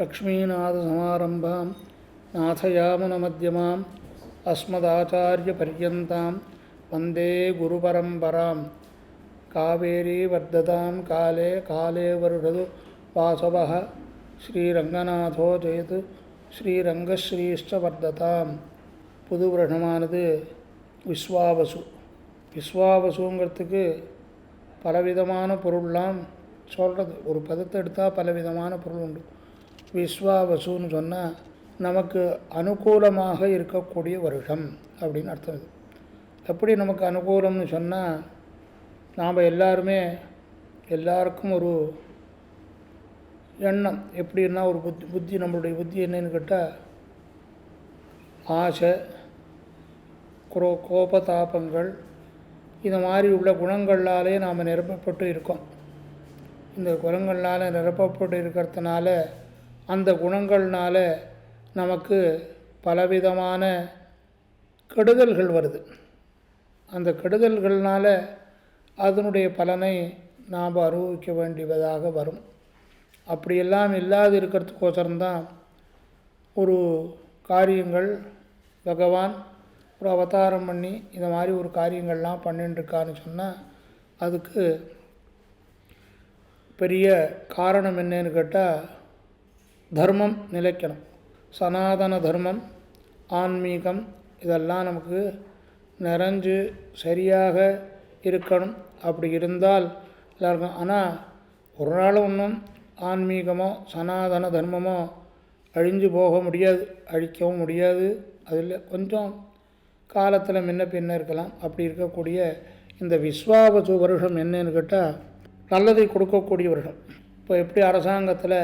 लक्ष्मीनाथसमारम्भां नाथयामुनमध्यमाम् अस्मदाचार्यपर्यन्तां वन्दे गुरुपरम्परां कावेरी वर्धतां काले काले वर्धतु वासवः ஸ்ரீரங்கநாதோ ஜெயது ஸ்ரீரங்கஸ்ரீஷ்ட வர்ததாம் புது வருடமானது விஸ்வாவசு விஸ்வாவசுங்கிறதுக்கு பலவிதமான பொருள்லாம் சொல்கிறது ஒரு பதத்தை எடுத்தால் பலவிதமான பொருள் உண்டு விஸ்வாவசுன்னு சொன்னால் நமக்கு அனுகூலமாக இருக்கக்கூடிய வருஷம் அப்படின்னு அர்த்தம் இது எப்படி நமக்கு அனுகூலம்னு சொன்னால் நாம் எல்லாருமே எல்லாருக்கும் ஒரு எண்ணம். எப்படின்னா ஒரு புத்தி புத்தி நம்மளுடைய புத்தி என்னன்னு கேட்டால் ஆசை குரோ கோபதாபங்கள் இது மாதிரி உள்ள குணங்களாலே நாம் நிரப்பப்பட்டு இருக்கோம். இந்த குணங்களால் நிரப்பப்பட்டு இருக்கிறதுனால அந்த குணங்கள்னால நமக்கு பலவிதமான கெடுதல்கள் வருது. அந்த கெடுதல்கள்னால் அதனுடைய பலனை நாம் அனுபவிக்க வேண்டியதாக வரும். அப்படியெல்லாம் இல்லாது இருக்கிறதுக்கோசரம்தான் ஒரு காரியங்கள் பகவான் ஒரு அவதாரம் பண்ணி இந்த மாதிரி ஒரு காரியங்கள்லாம் பண்ணிட்டுருக்கான்னு சொன்னால் அதுக்கு பெரிய காரணம் என்னன்னு கேட்டால் தர்மம் நிலைக்கணும். சனாதன தர்மம் ஆன்மீகம் இதெல்லாம் நமக்கு நிறைஞ்சு சரியாக இருக்கணும். அப்படி இருந்தால் எல்லாருக்கும் ஆனால் ஒரு நாள் ஒன்றும் ஆன்மீகமோ சனாதன தர்மமோ அழிஞ்சு போக முடியாது அழிக்கவும் முடியாது. அதில் கொஞ்சம் காலத்தில் முன்ன பின்ன இருக்கலாம். அப்படி இருக்கக்கூடிய இந்த விஸ்வாவசு வருஷம் என்னன்னு கேட்டால் நல்லதை கொடுக்கக்கூடிய வருஷம் இப்போ எப்படி அரசாங்கத்தில்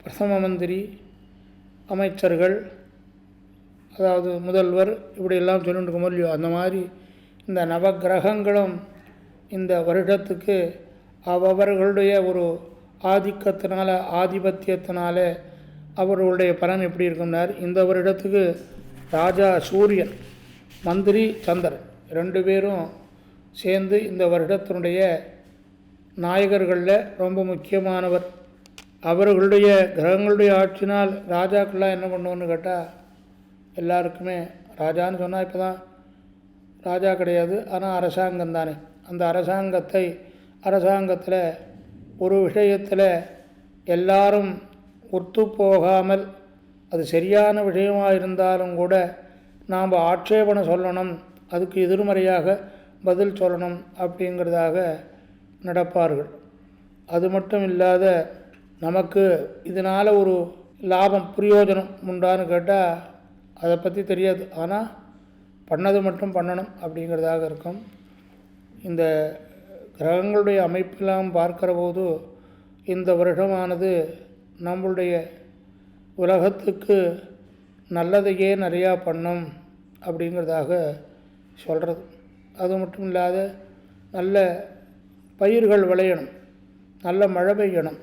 பிரதம மந்திரி அமைச்சர்கள் அதாவது முதல்வர் இப்படியெல்லாம் சொல்லிட்டு இருக்க இல்லையோ அந்த மாதிரி இந்த நவகிரகங்களும் இந்த வருடத்துக்கு அவர்களுடைய ஒரு ஆதிக்கத்தினால ஆதிபத்தியத்தினால அவர்களுடைய பலன் எப்படி இருக்கும்னார்? இந்த வருடத்துக்கு ராஜா சூரியன் மந்திரி சந்திரன் ரெண்டு பேரும் சேர்ந்து இந்த வருடத்தினுடைய நாயகர்களில் ரொம்ப முக்கியமானவர். அவர்களுடைய கிரகங்களுடைய ஆட்சினால் ராஜாக்கள்லாம் என்ன பண்ணுவோன்னு கேட்டால் எல்லாருக்குமே ராஜான்னு சொன்னால் இப்போ தான் ராஜா கிடையாது ஆனால் அரசாங்கம் தானே. அந்த அரசாங்கத்தை அரசாங்கத்தில் ஒரு விஷயத்தில் எல்லாரும் ஒத்து போகாமல் அது சரியான விஷயமாக இருந்தாலும் கூட நாம் ஆட்சேபனை சொல்லணும் அதுக்கு எதிர்மறையாக பதில் சொல்லணும் அப்படிங்கிறதாக நடப்பார்கள். அது மட்டும் இல்லாத நமக்கு இதனால் ஒரு லாபம் பிரயோஜனம் உண்டான்னு கேட்டால் அதை பற்றி தெரியாது. ஆனால் பண்ணது மட்டும் பண்ணணும் அப்படிங்கிறதாக இருக்கும். இந்த கிரகங்களுடைய அமைப்பெல்லாம் பார்க்கிற போது இந்த வருடமானது நம்மளுடைய உலகத்துக்கு நல்லதையே நிறையா பண்ணும் அப்படிங்கிறதாக சொல்கிறது அது மட்டும் இல்லாத நல்ல பயிர்கள் விளையணும் நல்ல மழை பெய்யணும்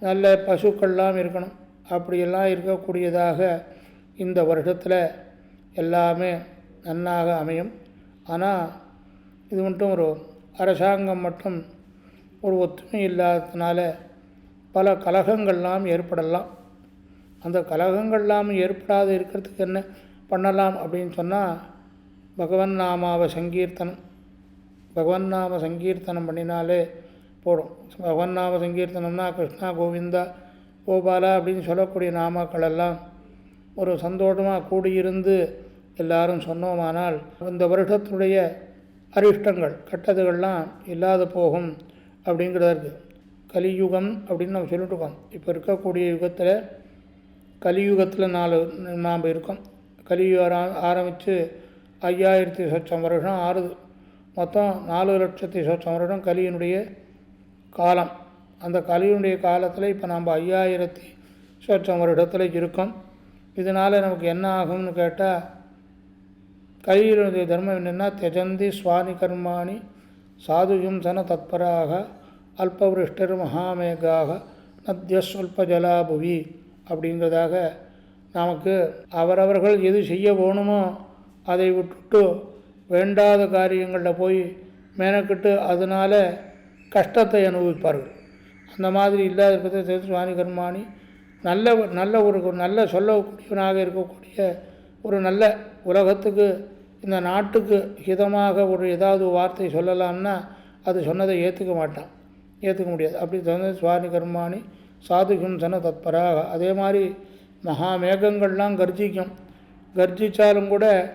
நல்ல பசுக்கள்லாம் இருக்கணும். அப்படியெல்லாம் இருக்கக்கூடியதாக இந்த வருஷத்தில் எல்லாமே நன்னாக அமையும். ஆனால் இது மட்டும் ஒரு அரசாங்கம் மட்டும் ஒரு ஒற்றுமை இல்லாததுனால பல கலகங்கள்லாம் ஏற்படலாம். அந்த கலகங்கள்லாம் ஏற்படாது இருக்கிறதுக்கு என்ன பண்ணலாம் அப்படின்னு சொன்னால் பகவன் நாமாவை சங்கீர்த்தனம். பகவன் நாம சங்கீர்த்தனம் பண்ணினாலே போடும். பகவன் சங்கீர்த்தனம்னா கிருஷ்ணா கோவிந்தா கோபாலா அப்படின்னு சொல்லக்கூடிய நாமாக்கள் எல்லாம் ஒரு சந்தோஷமாக கூடியிருந்து எல்லாரும் சொன்னோமானால் இந்த வருஷத்தினுடைய அரிஷ்டங்கள் கட்டதுகள்லாம் இல்லாத போகும் அப்படிங்கிறதற்கு கலியுகம் அப்படின்னு நம்ம சொல்லிட்டு இருக்கோம். இப்போ இருக்கக்கூடிய யுகத்தில் கலியுகத்தில் நாலு நாம் இருக்கோம். கலியுகம் ஆரம்பித்து ஐயாயிரத்தி சொச்சம் வருஷம் ஆறுது. மொத்தம் நாலு லட்சத்தி சொச்சம் வருடம் கலியினுடைய காலம். அந்த கலியுடைய காலத்தில் இப்போ நம்ம ஐயாயிரத்தி சொச்சம் வருடத்தில் இருக்கோம். இதனால் நமக்கு என்ன ஆகும்னு கேட்டால் கலியுடைய தர்மம் என்னென்னா தெஜந்தி சுவானி கர்மாணி சாதுஹிம்சன தத்பராக அல்பவிருஷ்டர் மகாமேகாக நத்திய ஜலாபுவி அப்படிங்கிறதாக நமக்கு அவரவர்கள் எது செய்ய போகணுமோ அதை விட்டுட்டு வேண்டாத காரியங்களில் போய் மெனக்கிட்டு அதனால் கஷ்டத்தை அனுபவிப்பார்கள். அந்த மாதிரி இல்லாத இருக்கிறத சுவாமி கர்மானி நல்ல நல்ல ஒரு நல்ல சொல்லக்கூடியவனாக இருக்கக்கூடிய ஒரு நல்ல உலகத்துக்கு இந்த நாட்டுக்கு ஹிதமாக ஒரு ஏதாவது வார்த்தை சொல்லலாம்னா அது சொன்னதை ஏற்றுக்க மாட்டான். ஏற்றுக்க முடியாது. அப்படி சொன்னது சுவாமி கர்மானி சாதுகும் சன தத்பராக. அதே மாதிரி மகா மேகங்கள்லாம் கர்ஜிக்கும். கர்ஜித்தாலும் கூட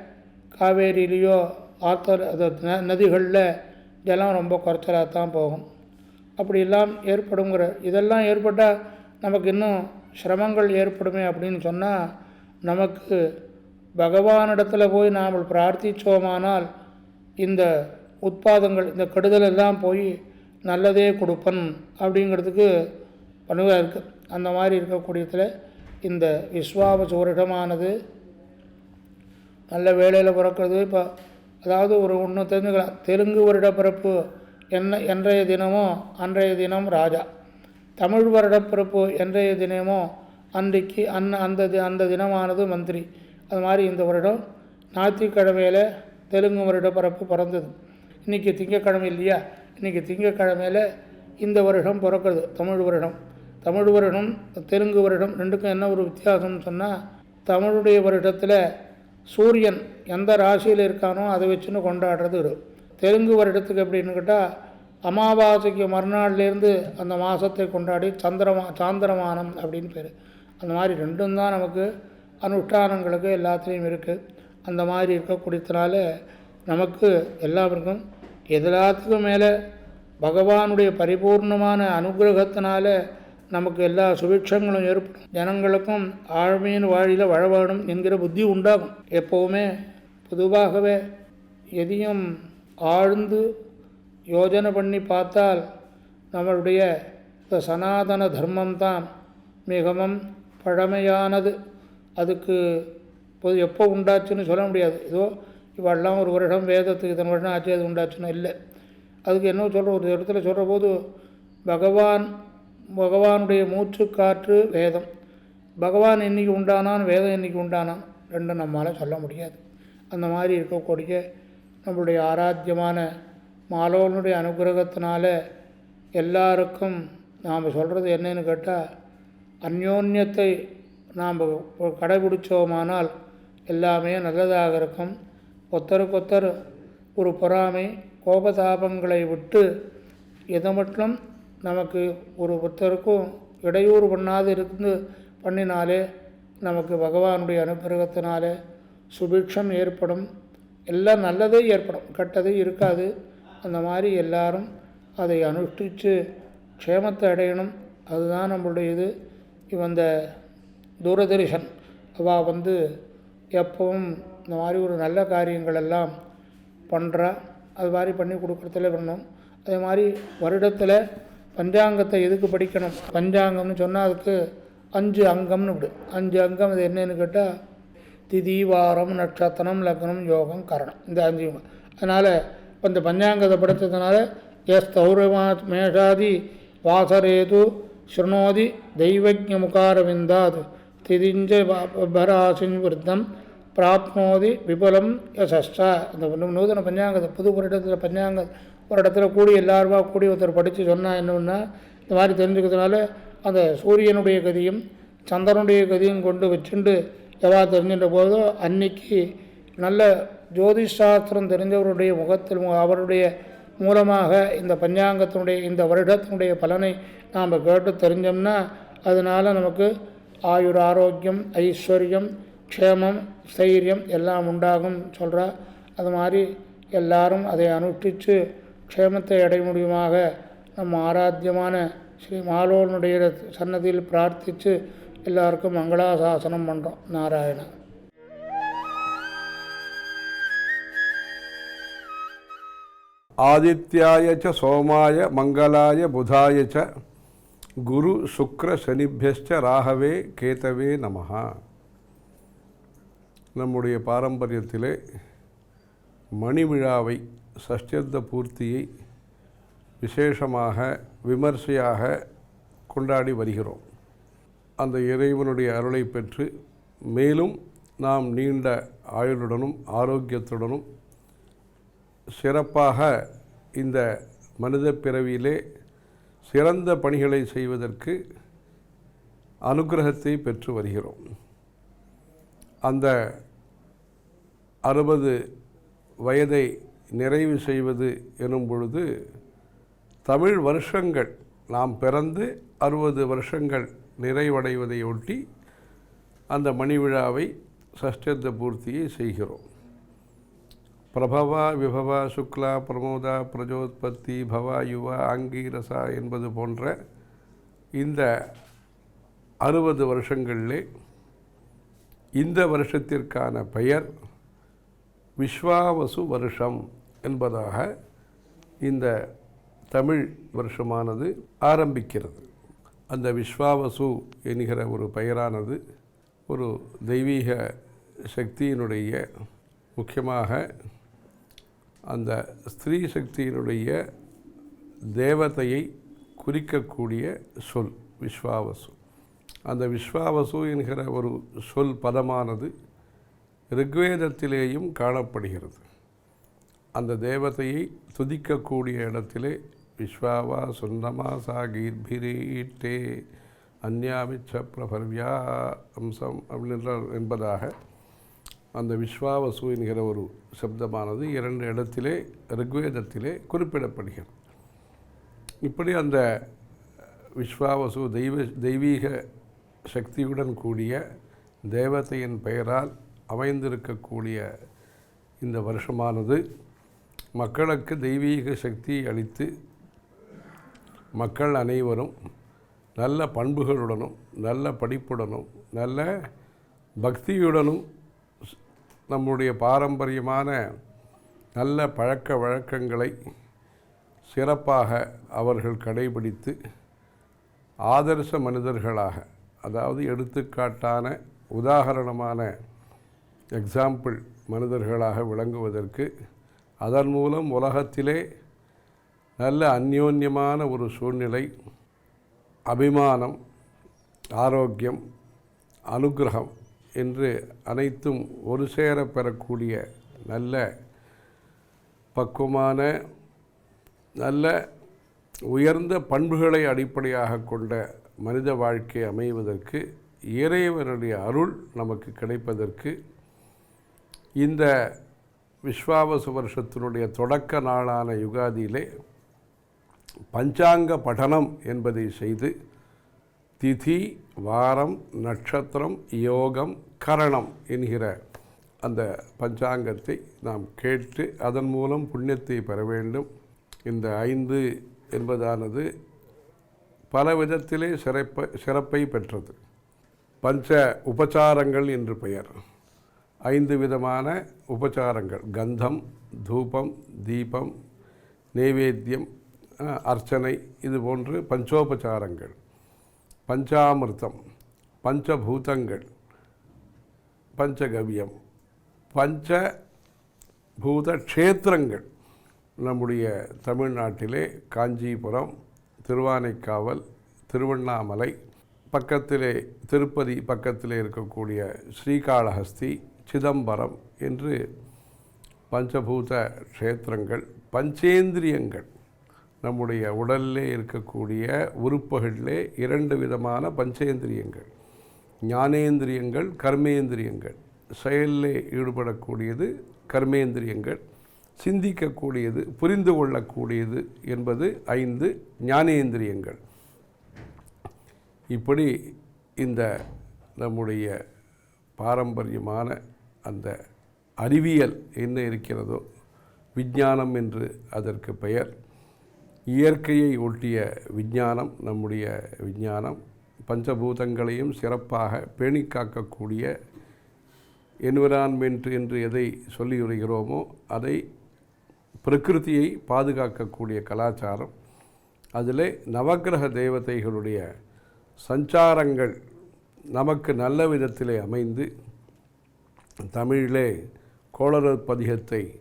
காவேரியிலேயோ ஆத்தர் அதை ந- நதிகளில் இதெல்லாம் ரொம்ப குறைச்சலாக தான் போகும். அப்படியெல்லாம் ஏற்படுங்கிற இதெல்லாம் ஏற்பட்டால் நமக்கு இன்னும் சிரமங்கள் ஏற்படுமே அப்படின்னு சொன்னால் நமக்கு பகவானிடத்தில் போய் நாம் பிரார்த்திச்சோமானால் இந்த உற்பாதங்கள் இந்த கெடுதல் எல்லாம் போய் நல்லதே கொடுப்பன் அப்படிங்கிறதுக்கு பணுவாக இருக்குது அந்த மாதிரி இருக்கக்கூடியதில் இந்த விஸ்வாபசூரிடமானது நல்ல வேலையில் பிறக்கிறது இப்போ அதாவது ஒரு ஒன்று தெரிஞ்சுக்கலாம் தெலுங்கு வருடப்பிறப்பு என்ன என்றைய தினமோ அன்றைய தினம் ராஜா. தமிழ் வருட பிறப்பு என்றைய தினமோ அன்றைக்கு அன்ன அந்த தி- அந்த தினமானது மந்திரி. அது மாதிரி இந்த வருடம் ஞாயிற்றுக்கிழமையில் தெலுங்கு வருட பிறப்பு பிறந்தது. இன்றைக்கி திங்கக்கிழமை இல்லையா? இன்றைக்கி திங்கக்கிழமையில் இந்த வருடம் பிறக்கிறது தமிழ் வருடம். தமிழ் வருடம் தெலுங்கு வருடம் ரெண்டுக்கும் என்ன ஒரு வித்தியாசம்னு சொன்னால் தமிழுடைய வருடத்தில் சூரியன் எந்த ராசியில் இருக்கானோ அதை வச்சுன்னு கொண்டாடுறது ஒரு. தெலுங்கு வருடத்துக்கு எப்படின்னு கேட்டால் அமாவாசைக்கு மறுநாள்லேருந்து அந்த மாதத்தை கொண்டாடி சந்திரமா சாந்திரமானம் அப்படின்னு பேர். அந்த மாதிரி ரெண்டும் தான் நமக்கு அனுஷ்டானங்களுக்கு எல்லாத்துலேயும் இருக்குது அந்த மாதிரி இருக்கக்கூடியதுனால நமக்கு எல்லாருக்கும் எல்லாத்துக்கும் மேலே பகவானுடைய பரிபூர்ணமான அனுகிரகத்தினால நமக்கு எல்லா சுபிட்சங்களும் ஏற்படும். ஜனங்களுக்கும் ஆழ்மையின் வாழியில் வாழ வேணும் என்கிற புத்தி உண்டாகும். எப்போவுமே பொதுவாகவே எதையும் ஆழ்ந்து யோஜனை பண்ணி பார்த்தால் நம்மளுடைய இந்த சனாதன தர்மம் தான் மிகவும் பழமையானது. அதுக்கு பொது எப்போ உண்டாச்சுன்னு சொல்ல முடியாது. ஏதோ இவெல்லாம் ஒரு வருடம் வேதத்துக்கு இத்தனை வருடம் ஆச்சு அது உண்டாச்சுன்னு இல்லை. அதுக்கு என்ன சொல்கிற ஒரு இடத்துல சொல்கிற போது பகவான் பகவானுடைய மூச்சு காற்று வேதம். பகவான் என்னைக்கு உண்டானான் வேதம் என்னைக்கு உண்டானான் ரெண்டும் நம்மளால் சொல்ல முடியாது. அந்த மாதிரி இருக்கக்கூடிய நம்மளுடைய ஆராத்தியமான மாலோனுடைய அனுகிரகத்தினால எல்லாருக்கும் நாம் சொல்கிறது என்னன்னு கேட்டால் அந்யோன்யத்தை நாம் கடைபிடிச்சோமானால் எல்லாமே நல்லதாக இருக்கும். ஒத்தருக்கொத்தர் ஒரு பொறாமை கோபதாபங்களை விட்டு எதை மட்டும் நமக்கு ஒரு ஒருத்தருக்கும் இடையூறு பண்ணாது இருந்து பண்ணினாலே நமக்கு பகவானுடைய அனுகிரகத்தினாலே சுபிக்ஷம் ஏற்படும். எல்லாம் நல்லதே ஏற்படும். கெட்டது இருக்காது. அந்த மாதிரி எல்லாரும் அதை அனுஷ்டித்து க்ஷேமத்தை அடையணும். அதுதான் நம்மளுடைய இது இவன் இந்த தூரதர்ஷன் அவள் வந்து எப்பவும் இந்த மாதிரி ஒரு நல்ல காரியங்கள் எல்லாம் பண்ணுறா அது மாதிரி பண்ணி கொடுக்குறதுல பண்ணணும் அதே மாதிரி வருடத்தில் பஞ்சாங்கத்தை எதுக்கு படிக்கணும்? பஞ்சாங்கம்னு சொன்னால் அதுக்கு அஞ்சு அங்கம்னு விடு. அஞ்சு அங்கம் அது என்னென்னு கேட்டால் திதி வாரம் நட்சத்திரம் லக்னம் யோகம் கரணம். இந்த அஞ்சு அதனால் இந்த பஞ்சாங்கத்தை படுத்ததுனால எஸ் தௌரமா மேஷாதி வாசரேது ஸ்ருணோதி தெய்வஜ முகாரவிந்தாத் திதிஞ்ச பராசின் விருத்தம் பிராப்னோதி விபுலம் யசஸ்டா இந்த நூதன பஞ்சாங்கத்தை புது ஒரு இடத்துல பஞ்சாங்க ஒரு இடத்துல கூடி எல்லாருமா கூடி ஒருத்தர் படித்து சொன்னால் என்னென்னா இந்த மாதிரி தெரிஞ்சுக்கிறதுனால அந்த சூரியனுடைய கதியும் சந்திரனுடைய கதியும் கொண்டு வச்சுண்டு எவா தெரிஞ்சின்ற போதோ அன்னைக்கு நல்ல ஜோதிஷ் சாஸ்திரம் தெரிஞ்சவருடைய முகத்தில் அவருடைய மூலமாக இந்த பஞ்சாங்கத்தினுடைய இந்த வருடத்தினுடைய பலனை நாம் கேட்டு தெரிஞ்சோம்னா அதனால் நமக்கு ஆயுர் ஆரோக்கியம் ஐஸ்வர்யம் க்ஷேமம் ஸ்தைரியம் எல்லாம் உண்டாகும் சொல்கிறா அது மாதிரி எல்லாரும் அதை அனுஷ்டித்து க்ஷேமத்தை அடைய முடியுமாக நம்ம ஆராத்தியமான ஸ்ரீ மாலோனுடைய சன்னதியில் பிரார்த்தித்து எல்லாருக்கும் மங்களாசாசனம் பண்ணுறோம் நாராயணன் ஆதித்யாய ச சோமாய மங்களாய புதாய ச குரு சுக்ர சனிபியஸ்ச ராகவே கேதவே நமஹா. நம்முடைய பாரம்பரியத்திலே மணிவிழாவை சஷ்டியந்த பூர்த்தியை விசேஷமாக விமர்சையாக கொண்டாடி வருகிறோம். அந்த இறைவனுடைய அருளை பெற்று மேலும் நாம் நீண்ட ஆயுளுடனும் ஆரோக்கியத்துடனும் சிறப்பாக இந்த மனித பிறவியிலே சிறந்த பணிகளை செய்வதற்கு அனுகிரகத்தை பெற்று வருகிறோம். அந்த அறுபது வயதை நிறைவு செய்வது எனும் பொழுது தமிழ் வருஷங்கள் நாம் பிறந்து அறுபது வருஷங்கள் நிறைவடைவதை ஒட்டி அந்த மணி விழாவை சஷ்டத்த பூர்த்தியை செய்கிறோம். பிரபவா விபவா சுக்லா பிரமோதா பிரஜோத்பத்தி பவா யுவா அங்கீரசா என்பது போன்ற இந்த அறுபது வருஷங்களிலே இந்த வருஷத்திற்கான பெயர் விஸ்வாவசு வருஷம் என்பதாக இந்த தமிழ் வருஷமானது ஆரம்பிக்கிறது. அந்த விஸ்வாவசு என்கிற ஒரு பெயரானது ஒரு தெய்வீக சக்தியினுடைய முக்கியமாக அந்த ஸ்திரீ சக்தியினுடைய தேவதையை குறிக்கக்கூடிய சொல் விஸ்வாவசு. அந்த விஸ்வாவசு என்கிற ஒரு சொல் பதமானது ரிக்வேதத்திலேயும் காணப்படுகிறது. அந்த தேவதையை துதிக்கக்கூடிய இடத்திலே விஸ்வாவா சுந்தமா சாகீர்பிரீட்டே அந்யாமிச்ச பிரபர்வியா அம்சம் அப்படின்ற என்பதாக அந்த விஸ்வாவசு என்கிற ஒரு சப்தமானது இரண்டு இடத்திலே ரிக்வேதத்திலே குறிப்பிடப்படுகிறது. இப்படி அந்த விஸ்வாவசு தெய்வ தெய்வீக சக்தியுடன் கூடிய தேவதையின் பெயரால் அமைந்திருக்கக்கூடிய இந்த வருஷமானது மக்களுக்கு தெய்வீக சக்தியை அளித்து மக்கள் அனைவரும் நல்ல பண்புகளுடனும் நல்ல படிப்புடனும் நல்ல பக்தியுடனும் நம்முடைய பாரம்பரியமான நல்ல பழக்க வழக்கங்களை சிறப்பாக அவர்கள் கடைபிடித்து ஆதர்ச மனிதர்களாக அதாவது எடுத்துக்காட்டான உதாகரணமான எக்ஸாம்பிள் மனிதர்களாக விளங்குவதற்கு அதன் மூலம் உலகத்திலே நல்ல அந்யோன்யமான ஒரு சூழ்நிலை அபிமானம் ஆரோக்கியம் அனுகிரகம் என்று அனைத்தும் ஒரு சேர பெறக்கூடிய நல்ல பக்குவமான நல்ல உயர்ந்த பண்புகளை அடிப்படையாக கொண்ட மனித வாழ்க்கை அமைவதற்கு இறைவனுடைய அருள் நமக்கு கிடைப்பதற்கு இந்த விஸ்வாவச வருஷத்தினுடைய தொடக்க நாளான யுகாதியிலே பஞ்சாங்க படனம் என்பதை செய்து திதி வாரம் நட்சத்திரம் யோகம் கரணம் என்கிற அந்த பஞ்சாங்கத்தை நாம் கேட்டு அதன் மூலம் புண்ணியத்தை பெற வேண்டும். இந்த ஐந்து என்பதானது பல விதத்திலே சிறப்பை சிறப்பை பெற்றது. பஞ்ச உபச்சாரங்கள் என்று பெயர். ஐந்து விதமான உபச்சாரங்கள். கந்தம் தூபம் தீபம் நைவேத்தியம் அர்ச்சனை இது போன்று பஞ்சோபச்சாரங்கள் பஞ்சாமிர்தம் பஞ்சபூதங்கள் பஞ்சகவியம் பஞ்ச பூத க்ஷேத்திரங்கள் நம்முடைய தமிழ்நாட்டிலே காஞ்சிபுரம் திருவானைக்காவல் திருவண்ணாமலை பக்கத்திலே திருப்பதி பக்கத்திலே இருக்கக்கூடிய ஸ்ரீகாளஹஸ்தி சிதம்பரம் என்று பஞ்சபூத க்ஷேத்திரங்கள் பஞ்சேந்திரியங்கள். நம்முடைய உடலிலே இருக்கக்கூடிய உறுப்புகளிலே இரண்டு விதமான பஞ்சேந்திரியங்கள். ஞானேந்திரியங்கள் கர்மேந்திரியங்கள். செயலிலே ஈடுபடக்கூடியது கர்மேந்திரியங்கள். சிந்திக்கக்கூடியது புரிந்து கொள்ளக்கூடியது என்பது ஐந்து ஞானேந்திரியங்கள். இப்படி இந்த நம்முடைய பாரம்பரியமான அந்த அறிவியல் என்ன இருக்கிறதோ விஞ்ஞானம் என்று அதற்கு பெயர். இயற்கையை ஒட்டிய விஞ்ஞானம் நம்முடைய விஞ்ஞானம் பஞ்சபூதங்களையும் சிறப்பாக பேணி காக்கக்கூடிய என்விரான்மெண்ட் என்று எதை சொல்லி வருகிறோமோ அதை பிரகிருதியை பாதுகாக்கக்கூடிய கலாச்சாரம். அதில் நவக்கிரக தேவதைகளுடைய சஞ்சாரங்கள் நமக்கு நல்ல விதத்திலே அமைந்து தமிழிலே கோளரர் பதிகத்தை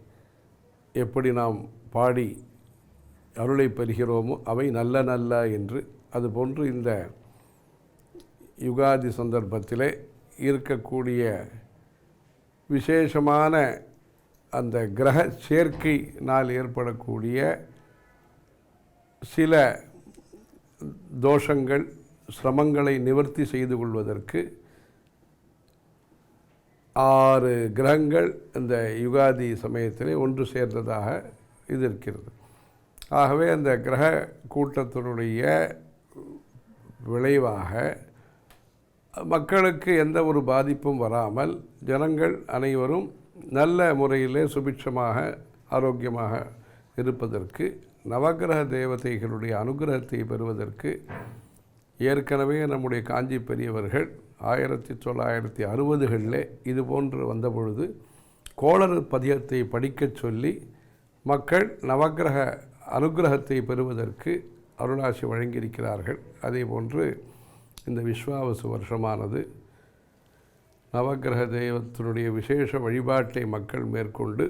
எப்படி நாம் பாடி அருளை பெறுகிறோமோ அவை நல்ல நல்ல என்று. அதுபோன்று இந்த யுகாதி சந்தர்ப்பத்திலே இருக்கக்கூடிய விசேஷமான அந்த கிரக சேர்க்கையினால் ஏற்படக்கூடிய சில தோஷங்கள் சிரமங்களை நிவர்த்தி செய்து கொள்வதற்கு ஆறு கிரகங்கள் இந்த யுகாதி சமயத்திலே ஒன்று சேர்ந்ததாக இது இருக்கிறது. ஆகவே அந்த கிரக கூட்டத்தினுடைய விளைவாக மக்களுக்கு எந்த ஒரு பாதிப்பும் வராமல் ஜனங்கள் அனைவரும் நல்ல முறையிலே சுபிட்சமாக ஆரோக்கியமாக இருப்பதற்கு நவக்கிரக தேவதைகளுடைய அனுகிரகத்தை பெறுவதற்கு ஏற்கனவே நம்முடைய காஞ்சி பெரியவர்கள் ஆயிரத்தி தொள்ளாயிரத்தி அறுபதுகளில் இது போன்று வந்தபொழுது கோளறு பதியத்தை படிக்கச் சொல்லி மக்கள் நவக்கிரக அனுகிரகத்தை பெறுவதற்கு அருளாசி வழங்கியிருக்கிறார்கள். அதே போன்று இந்த விஸ்வாவசு வருஷமானது நவக்கிரக தெய்வத்தினுடைய விசேஷ வழிபாட்டை மக்கள் மேற்கொண்டு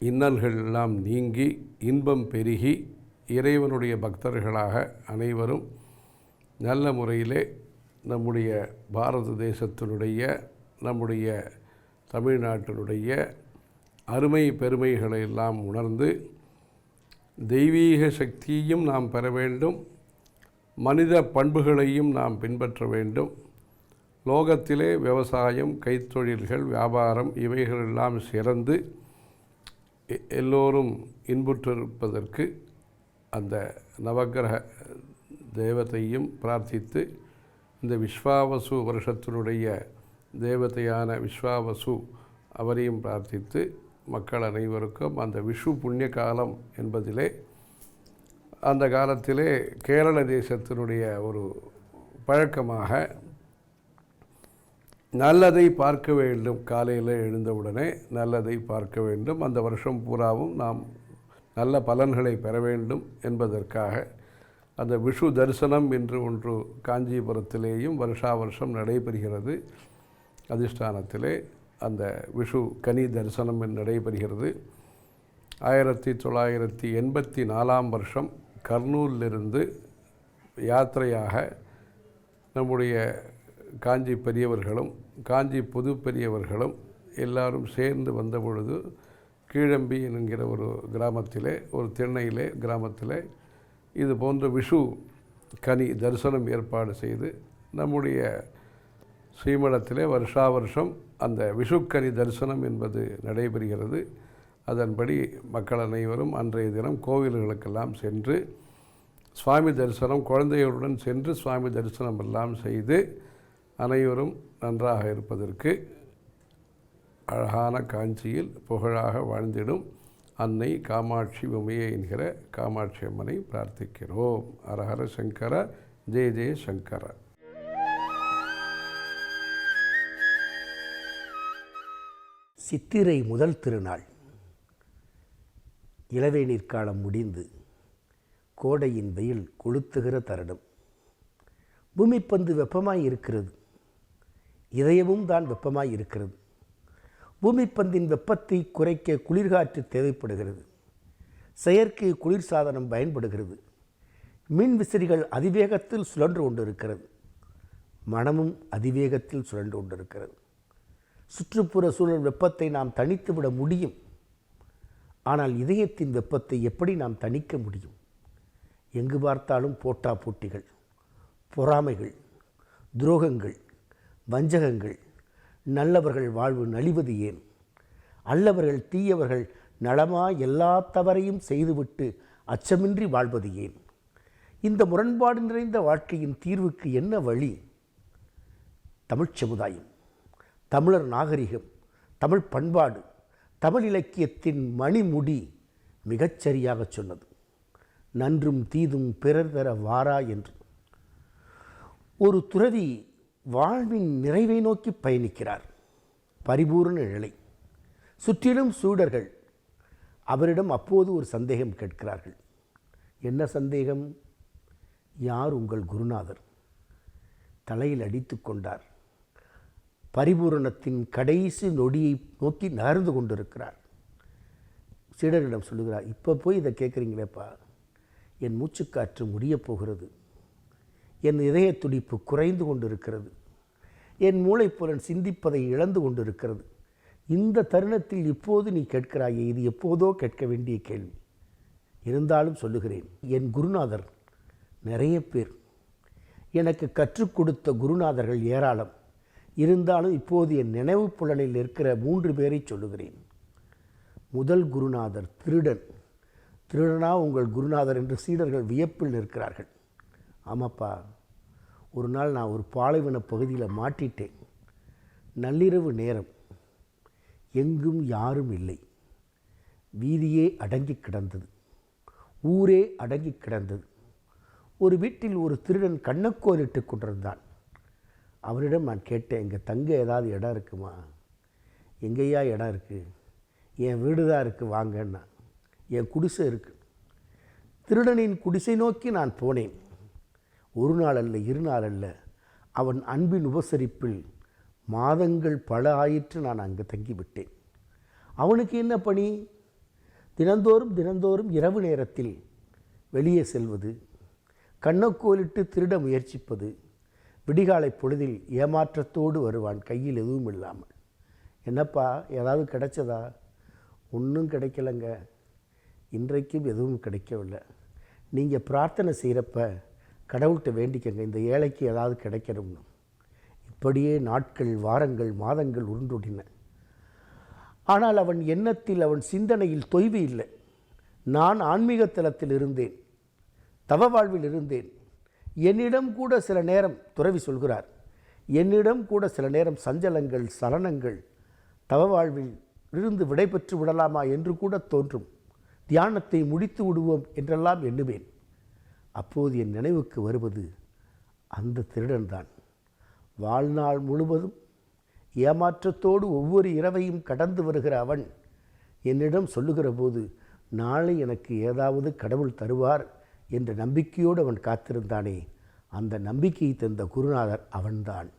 இன்னல்கள் எல்லாம் நீங்கி இன்பம் பெருகி இறைவனுடைய பக்தர்களாக அனைவரும் நல்ல முறையிலே நம்முடைய பாரத தேசத்தினுடைய நம்முடைய தமிழ்நாட்டினுடைய அருமை பெருமைகளை எல்லாம் உணர்ந்து தெய்வீக சக்தியையும் நாம் பெற வேண்டும். மனித பண்புகளையும் நாம் பின்பற்ற வேண்டும். லோகத்திலே விவசாயம் கைத்தொழில்கள் வியாபாரம் இவைகளெல்லாம் சிறந்து எல்லோரும் இன்புற்றிருப்பதற்கு அந்த நவக்கிரக தேவத்தையும் பிரார்த்தித்து இந்த விஸ்வாவசு வருஷத்தினுடைய தேவதையான விஸ்வாவசு அவரையும் பிரார்த்தித்து மக்கள் அனைவருக்கும் அந்த விஷு புண்ணிய காலம் என்பதிலே அந்த காலத்திலே கேரள தேசத்தினுடைய ஒரு பழக்கமாக நல்லதை பார்க்க வேண்டும். காலையில் எழுந்தவுடனே நல்லதை பார்க்க வேண்டும். அந்த வருஷம் பூராவும் நாம் நல்ல பலன்களை பெற வேண்டும் என்பதற்காக அந்த விஷு தரிசனம் என்று ஒன்று காஞ்சிபுரத்திலேயும் வருஷா வருஷம் நடைபெறுகிறது. அதிஷ்டானத்திலே அந்த விஷு கனி தரிசனம் நடைபெறுகிறது. ஆயிரத்தி தொள்ளாயிரத்தி எண்பத்தி நாலாம் வருஷம் கர்னூலிருந்து யாத்திரையாக நம்முடைய காஞ்சி பெரியவர்களும் காஞ்சி பொது பெரியவர்களும் எல்லாரும் சேர்ந்து வந்த பொழுது கீழம்பி என்கிற ஒரு கிராமத்திலே ஒரு திண்ணையிலே கிராமத்திலே இது போன்ற விஷு கனி தரிசனம் ஏற்பாடு செய்து நம்முடைய ஸ்ரீமடத்திலே வருஷா வருஷம் அந்த விஷுக்கனி தரிசனம் என்பது நடைபெறுகிறது. அதன்படி மக்கள் அனைவரும் அன்றைய தினம் கோவில்களுக்கெல்லாம் சென்று சுவாமி தரிசனம் குழந்தைகளுடன் சென்று சுவாமி தரிசனம் எல்லாம் செய்து அனைவரும் நன்றாக இருப்பதற்கு அழகான காஞ்சியில் புகழாக வாழ்ந்திடும் அன்னை காமாட்சி உமையை என்கிற காமாட்சி அம்மனை பிரார்த்திக்கிறோம். அரஹர சங்கர ஜெய ஜெய சங்கர. சித்திரை முதல் திருநாள். இளவேநீர் காலம் முடிந்து கோடையின் வெயில் கொளுத்துகிற தருணம் பூமிப்பந்து வெப்பமாய் இருக்கிறது. இதயமும் தான் வெப்பமாய் இருக்கிறது. பூமிப்பந்தின் வெப்பத்தை குறைக்க குளிர்காற்று தேவைப்படுகிறது. செயற்கை குளிர்சாதனம் பயன்படுகிறது. மின் விசிறிகள் அதிவேகத்தில் சுழன்று கொண்டிருக்கிறது. மனமும் அதிவேகத்தில் சுழன்று கொண்டிருக்கிறது. சுற்றுப்புற சூழல் வெப்பத்தை நாம் தணித்துவிட முடியும். ஆனால் இதயத்தின் வெப்பத்தை எப்படி நாம் தணிக்க முடியும்? எங்கு பார்த்தாலும் போட்டா போட்டிகள் பொறாமைகள் துரோகங்கள் வஞ்சகங்கள். நல்லவர்கள் வாழ்வு நலிவது ஏன்? அல்லவர்கள் தீயவர்கள் நலமா எல்லா தவறையும் செய்துவிட்டு அச்சமின்றி வாழ்வது ஏன்? இந்த முரண்பாடு நிறைந்த வாழ்க்கையின் தீர்வுக்கு என்ன வழி? தமிழ்ச் சமுதாயம். தமிழர் நாகரிகம் தமிழ் பண்பாடு தமிழ் இலக்கியத்தின் மணிமுடி மிகச்சரியாக சொன்னது. நன்றும் தீதும் பிறர் தர வாரா என்று. ஒரு துறவி வாழ்வின் நிறைவை நோக்கி பயணிக்கிறார். பரிபூர்ண நிலை. சுற்றிலும் சூடர்கள். அவரிடம் அப்போது ஒரு சந்தேகம் கேட்கிறார்கள். என்ன சந்தேகம்? யார் உங்கள் குருநாதர்? தலையில் அடித்து கொண்டார். பரிபூரணத்தின் கடைசி நொடியை நோக்கி நகர்ந்து கொண்டிருக்கிறார். சீடரிடம் சொல்லுகிறார் இப்போ போய் இதை கேட்குறீங்களேப்பா என் மூச்சுக்காற்று முடியப் போகிறது. என் இதய துடிப்பு குறைந்து கொண்டிருக்கிறது. என் மூளைப்புலன் சிந்திப்பதை இழந்து கொண்டிருக்கிறது. இந்த தருணத்தில் இப்போது நீ கேட்கிறாயே இது எப்போதோ கேட்க வேண்டிய கேள்வி. இருந்தாலும் சொல்லுகிறேன் என் குருநாதர் நிறைய பேர் எனக்கு கற்றுக் கொடுத்த குருநாதர்கள் ஏராளம். இருந்தாலும் இப்போது என் நினைவு புலனில் இருக்கிற மூன்று பேரை சொல்லுகிறேன். முதல் குருநாதர் திருடன். திருடனா உங்கள் குருநாதர் என்று சீடர்கள் வியப்பில் நிற்கிறார்கள். ஆமாப்பா ஒரு நாள் நான் ஒரு பாலைவன பகுதியில் மாட்டிட்டேன். நள்ளிரவு நேரம். எங்கும் யாரும் இல்லை. வீதியே அடங்கி கிடந்தது. ஊரே அடங்கி கிடந்தது. ஒரு வீட்டில் ஒரு திருடன் கண்ணக்கோலிட்டு கொண்டிருந்தான். அவரிடம் நான் கேட்டேன் இங்கே தங்க ஏதாவது இடம் இருக்குமா? எங்கேயா இடம் இருக்குது என் வீடு தான் இருக்குது வாங்கன்னா என் குடிசை இருக்குது திருடனின் குடிசை நோக்கி நான் போனேன். ஒரு நாள் அல்ல இரு நாள் அல்ல. அவன் அன்பின் உபசரிப்பில் மாதங்கள் பல ஆயிற்று நான் அங்கே தங்கிவிட்டேன். அவனுக்கு என்ன பணி? தினந்தோறும் தினந்தோறும் இரவு நேரத்தில் வெளியே செல்வது கண்ணக்கோலிட்டு திருட முயற்சிப்பது விடிகாலை பொழுதில் ஏமாற்றத்தோடு வருவான் கையில் எதுவும் இல்லாமல். என்னப்பா ஏதாவது கிடைச்சதா? ஒன்றும் கிடைக்கலங்க. இன்றைக்கும் எதுவும் கிடைக்கவில்லை. நீங்கள் பிரார்த்தனை செய்கிறப்ப கடவுள்கிட்ட வேண்டிக்கங்க இந்த ஏழைக்கு ஏதாவது கிடைக்கணும்னு. இப்படியே நாட்கள் வாரங்கள் மாதங்கள் உருண்டுடின. ஆனால் அவன் எண்ணத்தில் அவன் சிந்தனையில் தொய்வு இல்லை. நான் ஆன்மீக தலத்தில் இருந்தேன். தவ வாழ்வில் இருந்தேன். என்னிடம் கூட சில நேரம் துறவி சொல்கிறார். என்னிடம் கூட சில நேரம் சஞ்சலங்கள் சலனங்கள் தவ வாழ்வில் இருந்து விடைபெற்று விடலாமா என்று கூட தோன்றும். தியானத்தை முடித்து விடுவோம் என்றெல்லாம் எண்ணுவேன். அப்போது என் நினைவுக்கு வருவது அந்த திருடன்தான். வாழ்நாள் முழுவதும் ஏமாற்றத்தோடு ஒவ்வொரு இரவையும் கடந்து வருகிற அவன் என்னிடம் சொல்லுகிற போது நாளை எனக்கு ஏதாவது கடவுள் தருவார் என்ற நம்பிக்கையோடு அவன் காத்திருந்தானே அந்த நம்பிக்கையை தந்த குருநாதர் அவன்தான்.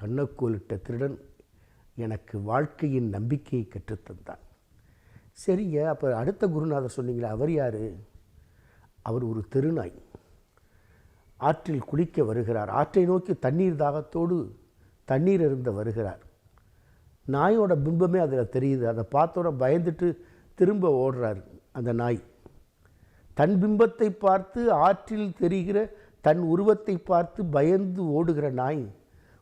கண்ணக்கோலிட்ட திருடன் எனக்கு வாழ்க்கையின் நம்பிக்கையை கற்றுத்தந்தான். சரிங்க அப்போ அடுத்த குருநாதர் சொன்னீங்களே அவர் யார்? அவர் ஒரு தெருநாய். ஆற்றில் குளிக்க வருகிறார். ஆற்றை நோக்கி தண்ணீர் தாகத்தோடு தண்ணீர் இருந்த வருகிறார். நாயோட பிம்பமே அதில் தெரியுது. அதை பார்த்தோட பயந்துட்டு திரும்ப ஓடுறார் அந்த நாய். தன் பிம்பத்தை பார்த்து ஆற்றில் தெரிகிற தன் உருவத்தை பார்த்து பயந்து ஓடுகிற நாய்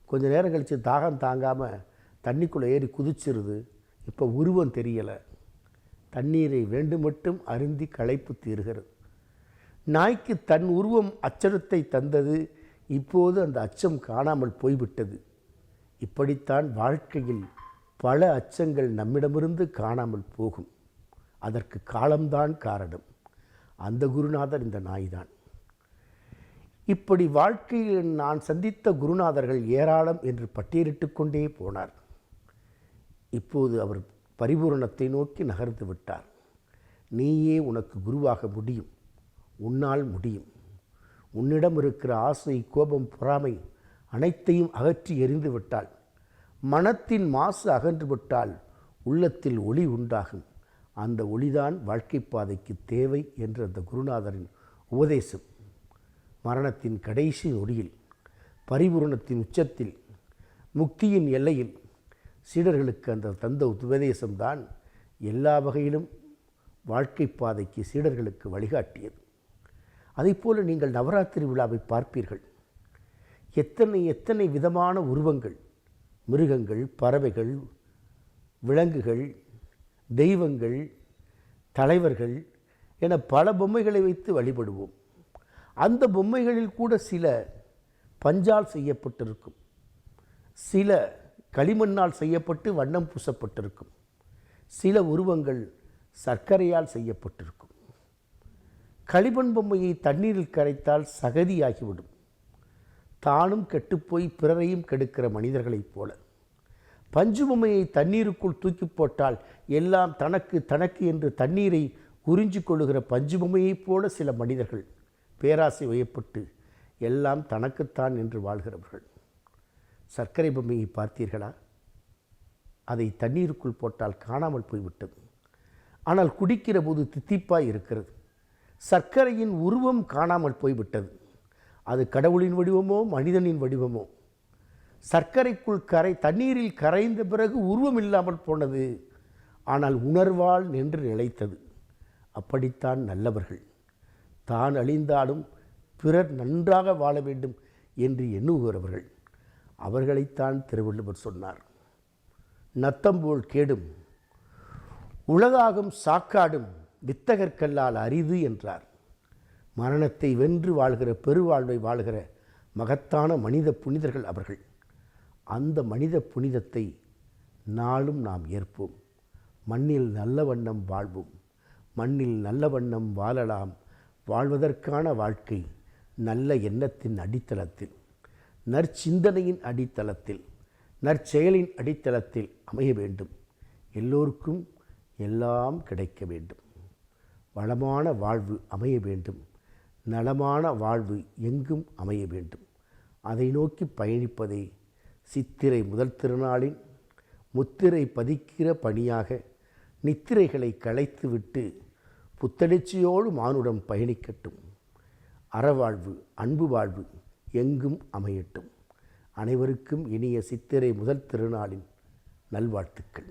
கொஞ்ச நேரம் கழித்து தாகம் தாங்காமல் தண்ணிக்குள்ளே ஏறி குதிச்சிருது. இப்போ உருவம் தெரியலை. தண்ணீரை வேண்டும் மட்டும் அருந்தி களைப்பு தீர்கிறது. நாய்க்கு தன் உருவம் அச்சரத்தை தந்தது. இப்போது அந்த அச்சம் காணாமல் போய்விட்டது. இப்படித்தான் வாழ்க்கையில் பல அச்சங்கள் நம்மிடமிருந்து காணாமல் போகும். அதற்கு காலம்தான் காரணம். அந்த குருநாதர் இந்த நாய்தான். இப்படி வாழ்க்கையில் நான் சந்தித்த குருநாதர்கள் ஏராளம் என்று பட்டியலிட்டு கொண்டே போனார். இப்போது அவர் பரிபூரணத்தை நோக்கி நகர்ந்து விட்டார். நீயே உனக்கு குருவாக முடியும். உன்னால் முடியும். உன்னிடம் இருக்கிற ஆசை கோபம் பொறாமை அனைத்தையும் அகற்றி எரிந்து விட்டால் மனத்தின் மாசு அகன்று விட்டால் உள்ளத்தில் ஒளி உண்டாகும். அந்த ஒளிதான் வாழ்க்கை பாதைக்கு தேவை என்ற அந்த குருநாதரின் உபதேசம். மரணத்தின் கடைசி நொடியில் பரிபூரணத்தின் உச்சத்தில் முக்தியின் எல்லையில் சீடர்களுக்கு அந்த தந்த உபதேசம்தான் எல்லா வகையிலும் வாழ்க்கை பாதைக்கு சீடர்களுக்கு வழிகாட்டியது. அதைப்போல நீங்கள் நவராத்திரி விழாவை பார்ப்பீர்கள். எத்தனை எத்தனை விதமான உருவங்கள் மிருகங்கள் பறவைகள் விலங்குகள் தெய்வங்கள் தலைவர்கள் என பல பொம்மைகளை வைத்து வழிபடுவோம். அந்த பொம்மைகளில் கூட சில பஞ்சால் செய்யப்பட்டிருக்கும். சில களிமண்ணால் செய்யப்பட்டு வண்ணம் பூசப்பட்டிருக்கும். சில உருவங்கள் சர்க்கரையால் செய்யப்பட்டிருக்கும். களிமண் பொம்மையை தண்ணீரில் கரைத்தால் சகதியாகிவிடும். தானும் கெட்டுப்போய் பிறரையும் கெடுக்கிற மனிதர்களைப் போல. பஞ்சு பொம்மையை தண்ணீருக்குள் தூக்கி போட்டால் எல்லாம் தனக்கு தனக்கு என்று தண்ணீரை உறிஞ்சிக் கொள்ளுகிற பஞ்சு பொம்மையைப் போல சில மனிதர்கள். பேராசை வயப்பட்டு எல்லாம் தனக்குத்தான் என்று வாழ்கிறவர்கள். சர்க்கரை பொம்மையை பார்த்தீர்களா? அதை தண்ணீருக்குள் போட்டால் காணாமல் போய்விட்டது. ஆனால் குடிக்கிற போது தித்திப்பாய் இருக்கிறது. சர்க்கரையின் உருவம் காணாமல் போய்விட்டது. அது கடவுளின் வடிவமோ மனிதனின் வடிவமோ? சர்க்கரைக்குள் கரை தண்ணீரில் கரைந்த பிறகு உருவம் இல்லாமல் போனது. ஆனால் உணர்வால் நின்று நிலைத்தது. அப்படித்தான் நல்லவர்கள். தான் அழிந்தாலும் பிறர் நன்றாக வாழ வேண்டும் என்று எண்ணுகிறவர்கள். அவர்களைத்தான் திருவள்ளுவர் சொன்னார். நத்தம்போல் கேடும் உலகாகும் சாக்காடும் வித்தகற்கல்லால் அரிது என்றார். மரணத்தை வென்று வாழ்கிற பெருவாழ்வை வாழ்கிற மகத்தான மனித புனிதர்கள் அவர்கள். அந்த மனித புனிதத்தை நாளும் நாம் ஏற்போம். மண்ணில் நல்ல வண்ணம் வாழ்வோம். மண்ணில் நல்ல வண்ணம் வாழலாம். வாழ்வதற்கான வாழ்க்கை நல்ல எண்ணத்தின் அடித்தளத்தில் நற்சிந்தனையின் அடித்தளத்தில் நற்செயலின் அடித்தளத்தில் அமைய வேண்டும். எல்லோருக்கும் எல்லாம் கிடைக்க வேண்டும். வளமான வாழ்வு அமைய வேண்டும். நலமான வாழ்வு எங்கும் அமைய வேண்டும். அதை நோக்கி பயணிப்பதே சித்திரை முதல் திருநாளின் முத்திரை பதிக்கிற பணியாக நித்திரைகளை களைத்துவிட்டு புத்தெழுச்சியோடு மானுடம் பயணிக்கட்டும். அறவாழ்வு அன்பு வாழ்வு எங்கும் அமையட்டும். அனைவருக்கும் இனிய சித்திரை முதல் திருநாளின் நல்வாழ்த்துக்கள்.